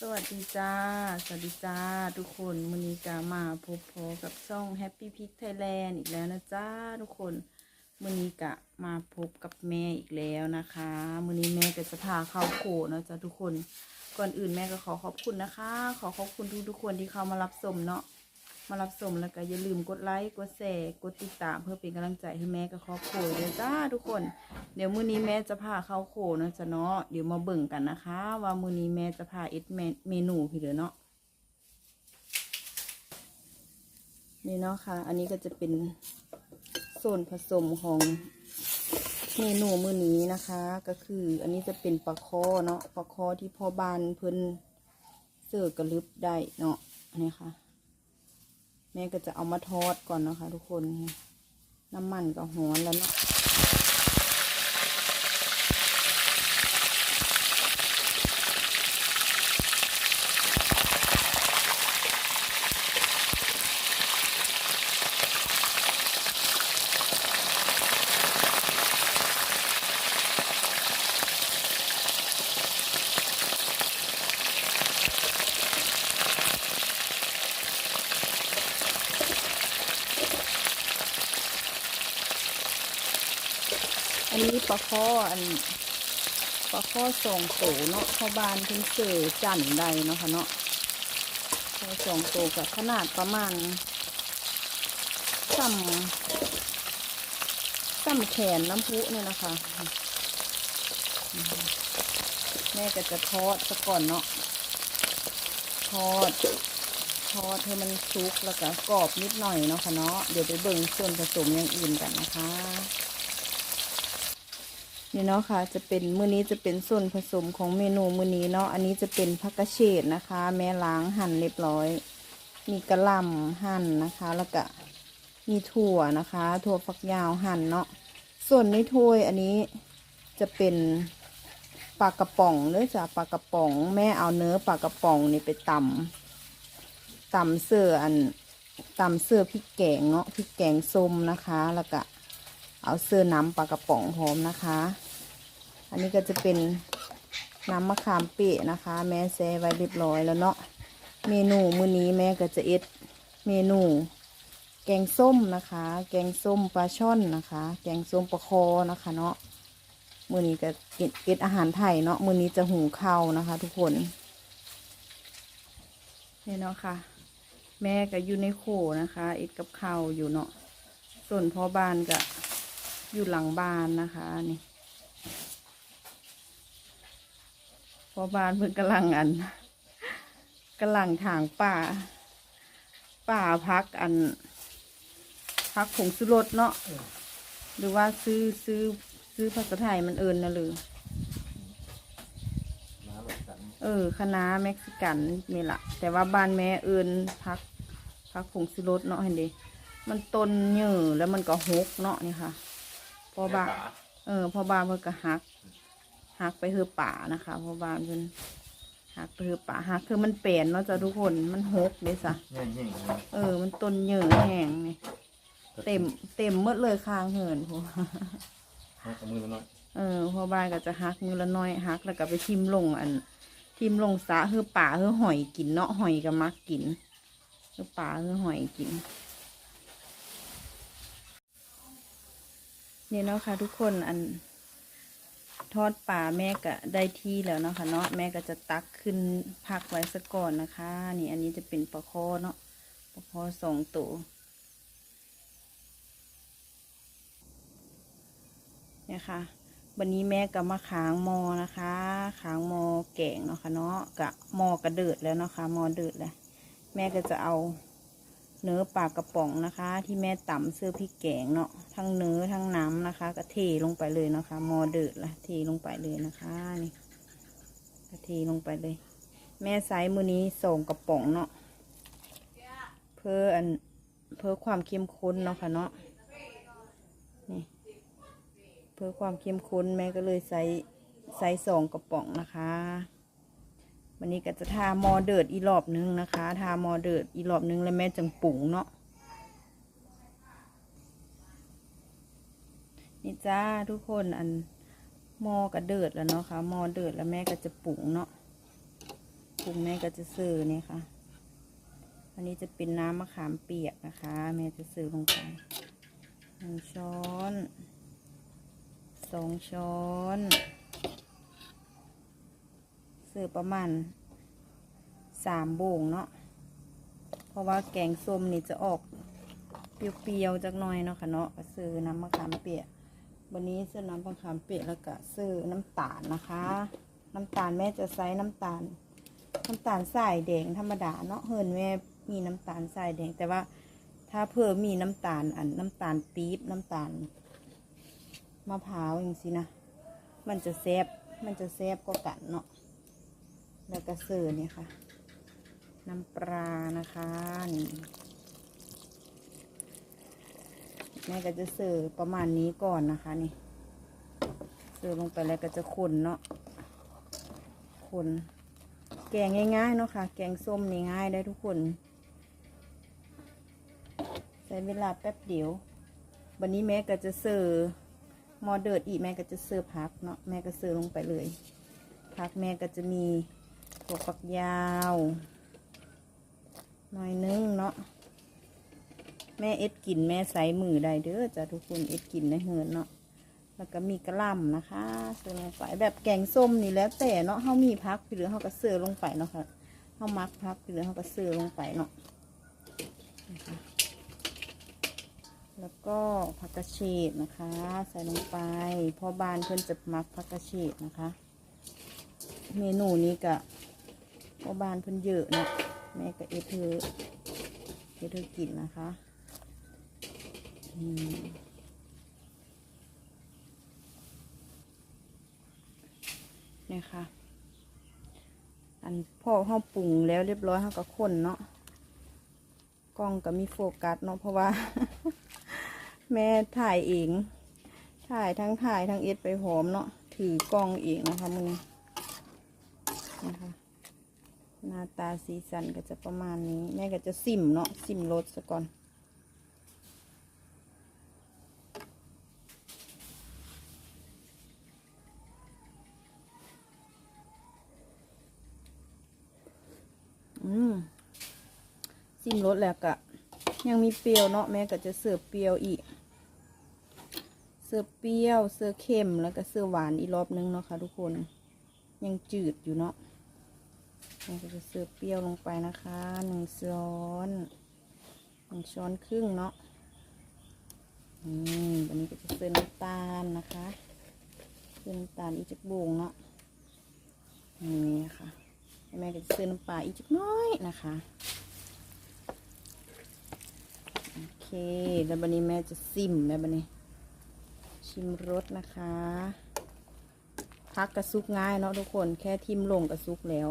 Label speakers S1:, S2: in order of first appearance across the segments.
S1: สวัสดีจ้า สวัสดีจ้า ทุกคนมือนี้กะมาพบพอกับช่อง Happy Pig Thailand อีกแล้วนะจ้าทุกคนมือนี้กะมาพบกับแม่อีกแล้วนะคะมือนี้แม่ก็จะพาเข้าโขนะจ้าทุกคน ก่อนอื่นแม่ก็ขอขอบคุณนะคะ ขอขอบคุณทุกทุกคนที่เข้ามารับชมเนาะ มารับชมแล้วก็อย่าลืมกดไลค์ กดแชร์ กดติดตามเพื่อเป็นกำลังใจให้แม่กับครอบครัวเลยจ้าทุกคน เดี๋ยวมื้อนี้แม่จะพาเข้าโคนะจ๊ะเนาะ เดี๋ยวมาเบิ่งกันนะคะ ว่ามื้อนี้แม่จะพาเอ็ดเมนูพี่เด้อเนาะ นี่เนาะค่ะ อันนี้ก็จะเป็นส่วนผสมของเมนูมื้อนี้นะคะ ก็คืออันนี้จะเป็นปลาคอเนาะ ปลาคอที่พ่อบ้านเพิ่นเสิร์ฟกระลึบได้เนาะนี่ค่ะ แม่ก็จะเอามาทอดก่อนนะคะ ทุกคน น้ำมันก็หอนแล้วเนาะ อันนี้ปลาข้ออันปลาข้อสองโตเนาะข้าบ้านเพิ่นเสือจันใดเนาะค่ะเนาะปลาสองโตกับขนาดประมาณซ้ำซ้ำแขนน้ำพุเนี่ยนะคะแม่ก็จะทอดซะก่อนเนาะทอดทอดให้มันสุกแล้วก็กรอบนิดหน่อยเนาะค่ะเนาะเดี๋ยวไปเบิ่งส่วนผสมอย่างอื่นกันนะคะ นี่เนาะค่ะ จะเป็นมื้อนี้จะเป็นส่วนผสมของเมนูมื้อนี้เนาะ อันนี้จะเป็นผักกระเฉดนะคะ แม่ล้างหั่นเรียบร้อย มีกระหล่ำหั่นนะคะ แล้วก็มีถั่วนะคะ ถั่วฝักยาวหั่นเนาะ ส่วนในถ้วยอันนี้จะเป็นปลากระป๋องเนื้อจากปลากระป๋อง แม่เอาเนื้อปลากระป๋องนี่ไปตำตำเสื้ออันตำเสื้อพริกแกงเนาะพริกแกงส้มนะคะ แล้วก็เอาเสื้อน้ำปลากระป๋องพร้อมนะคะ อันนี้ก็จะเป็นน้ำมะขามเปียะนะคะ แม่แซ่ไว้เรียบร้อยแล้วเนาะเมนูมื้อนี้แม่ก็จะเอ็ดเมนู แกงส้มนะคะ แกงส้มปลาช่อนนะคะ แกงส้มปลาคอนะคะเนาะมื้อนี้ก็เอ็ดเอ็ดอาหารไทยเนาะมื้อนี้จะหุงข้าวนะคะ ทุกคนนี่เนาะค่ะ แม่ก็อยู่ในโขนะคะเอ็ดกับข้าวอยู่เนาะส่วนพ่อบ้านก็อยู่หลังบ้านนะคะนี่ พอบ้านเพิ่งกำลังอันกำลังถางป่า ป่าพักอัน พักผงสุรสเนาะหรือว่าซื้อซื้อซื้อภาษาไทยมันเอินนะหรือเออคณะเม็กซิกันนี่แหละแต่ว่าบ้านแม่เอินพักพักผงสุรสเนาะเห็นดิมันต้นเหยื่อแล้วมันก็หกเนาะนี่ค่ะพอบาเออพอบานเพิ่นก็หัก หักไปเฮือป่านะคะพอบ้านเพิ่นหักไปเฮือป่าหักคือมันเปลี่ยนเนาะจ้ะทุกคนมันหกเด้สะ
S2: แง่งๆนะ
S1: เออ มันต้นเหยื่อแห้งนี่เต็มเต็มหมดเลยคางเหินพว
S2: เอากับมือมาหน่อย
S1: เออพอบ้านก็จะหักมือละน้อยหักแล้วก็ไปทิมลงอัน ทิมลงสาเฮือป่าเฮือหอยกินเนาะหอยก็มักกินเฮือป่าเฮือหอยกินนี่เนาะค่ะทุกคนอัน ทอดป่าแม่ก็ได้ที่แล้วเนาะค่ะเนาะแม่ก็จะตักขึ้นพักไว้สักก่อนนะคะ นี่อันนี้จะเป็นปลาคอเนาะปลาคอสองตัวเนี่ยค่ะวันนี้แม่ก็มาขางมอนะคะขางมอแก่งเนาะค่ะเนาะกะมอกระเดิดแล้วเนาะค่ะมอเดือดแล้วแม่ก็จะเอา เนื้อปลากกระป๋องนะคะ ที่แม่ต่ำเสื้อพริกแกงเนาะทั้งเนื้อทั้งน้ำนะคะก็เทลงไปเลยนะคะ มอเดือดละเทลงไปเลยนะคะนี่ก็เทลงไปเลย แม่ไซส์มือนี้ส่งกระป๋องเนาะเพื่ออันเพื่อความเข้มข้นเนาะค่ะเนาะนี่เพื่อความเข้มข้นแม่ก็เลยใส่ใส่สองกระป๋องนะคะ วันนี้ก็จะทาหมอเดือดอีรอบนึงนะคะ ทาหมอเดือดอีรอบนึงแล้วแม่จังปรุงเนาะนี่จ้าทุกคนอันหมอก็เดือดแล้วเนาะค่ะหมอเดือดแล้วแม่ก็จะปรุงเนาะปรุงแม่ก็จะเสิร์นี่ค่ะอันนี้จะเป็นน้ำมะขามเปียกนะคะ แม่จะเสิร์ลงไปหนึ่งช้อนสองช้อน เสิร์ฟประมาณสามโบ่งเนาะ เพราะว่าแกงส้มนี่จะออกเปรี้ยวๆจักหน่อยเนาะค่ะเนาะก็เสิร์ฟน้ำมะขามเปียกวันนี้เสิร์ฟน้ำมะขามเปียกแล้วก็เสิร์ฟน้ำตาลนะคะ น้ำตาลแม่จะใช้น้ำตาล น้ำตาลทรายแดงธรรมดาเนาะเฮินแม่มีน้ำตาลทรายแดงแต่ว่าถ้าเพิ่มมีน้ำตาลอันน้ำตาลปี๊บน้ำตาลมะพร้าวอย่างสินะ มันจะแซบมันจะแซบก็กันเนาะ แล้วก็เสิร์ฟเนี่ยค่ะ น้ำปลานะคะนี่แม่ก็จะเสิร์ประมาณนี้ก่อนนะคะนี่เสิร์ลงไปแล้วก็จะคนเนาะคนแกงง่ายๆเนาะค่ะ แกงส้มนี่ง่ายได้ทุกคนใช้เวลาแป๊บเดียว วันนี้แม่ก็จะเสิร์มอเดือดอีกแม่ก็จะเสิร์ฟผักเนาะแม่ก็เสิร์ลงไปเลยผักแม่ก็จะมี ถั่วฝักยาว หน่อยนึงเนาะ แม่เอ็ดกินแม่ใส่มือได้เด้อจ้ะทุกคนเอ็ดกินในเฮือนเนาะ แล้วก็มีกระลำนะคะเสิร์ฟลงไปแบบแกงส้มนี่แล้วแต่เนาะเฮามีพักหรือเฮาก็เสิร์ฟลงไปเนาะค่ะเฮามักพักหรือเฮาก็เสิร์ฟลงไปเนาะแล้วก็ผักกระเฉดนะคะ ใส่ลงไปพอบานเพิ่อนจะมักผักกระเฉดนะคะ เมนูนี้ก็ พอบานเพิ่นเยอะเนาะแม่ก็เอเธอเอเธอกินนะคะเนี่ยค่ะ อันพ่อห้าปรุงแล้วเรียบร้อยเขาก็คนเนาะกล้องก็มีโฟกัสเนาะเพราะว่า แม่ถ่ายเอง ถ่ายทั้งถ่ายทั้งเอ็ดไปหอมเนาะถือกล้องเองนะคะมึงนะคะ หน้าตาสีสันก็จะประมาณนี้ แม่ก็จะซิมเนาะซิมรสซะก่อน อืมซิมรสแล้วก็ยังมีเปรี้ยวเนาะแม่ก็จะเสิร์ฟเปรี้ยวอีก เสิร์ฟเปรี้ยว เสิร์ฟเค็มแล้วก็เสิร์ฟหวานอีกรอบนึงเนาะค่ะทุกคน ยังจืดอยู่เนาะ แม่ก็จะเสิร์ฟเปรี้ยวลงไปนะคะหนึ่งช้อนหนึ่งช้อนครึ่งเนาะอืมวันนี้ก็จะเสิร์ฟน้ำตาลนะคะเสิร์ฟน้ำตาลอีกจักโบงเนาะนี่ค่ะแม่ก็จะซื้อน้ำปลาอีกจักน้อยนะคะโอเคแล้วบันนี้แม่จะซิมแล้วบันนี้ ชิมรสนะคะพักกระซุกง่ายเนาะทุกคนแค่ทิมลงกระซุกแล้ว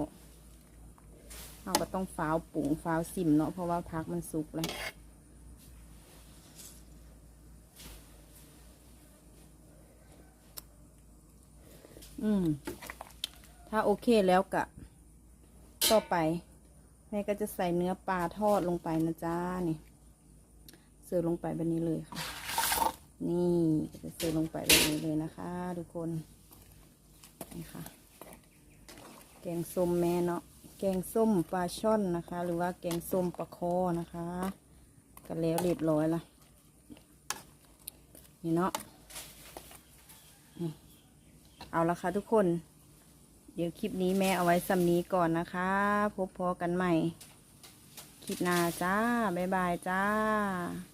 S1: เราก็ต้องฟ้าวปรุงฟ้าวซิมเนาะเพราะว่าพักมันสุกแล้วอืม ถ้าโอเคแล้วกะ ต่อไปแม่ก็จะใส่เนื้อปลาทอดลงไปนะจ้านี่เสิร์ฟลงไปแบบนี้เลยค่ะ นี่จะเสิร์ฟลงไปแบบนี้เลยนะคะ ทุกคนนี่ค่ะ แกงส้มแม่เนาะ กงส้มปลาช่อนนะคะ หรือว่าแกงส้มปลาคอนะคะก็แล้วเรียบร้อยละนี่เนาะเอาละค่ะทุกคน เดี๋ยวคลิปนี้แม่เอาไว้สำนี้ก่อนนะคะ พบพอกันใหม่ คลิปหน้าจ้า บ๊ายบายจ้า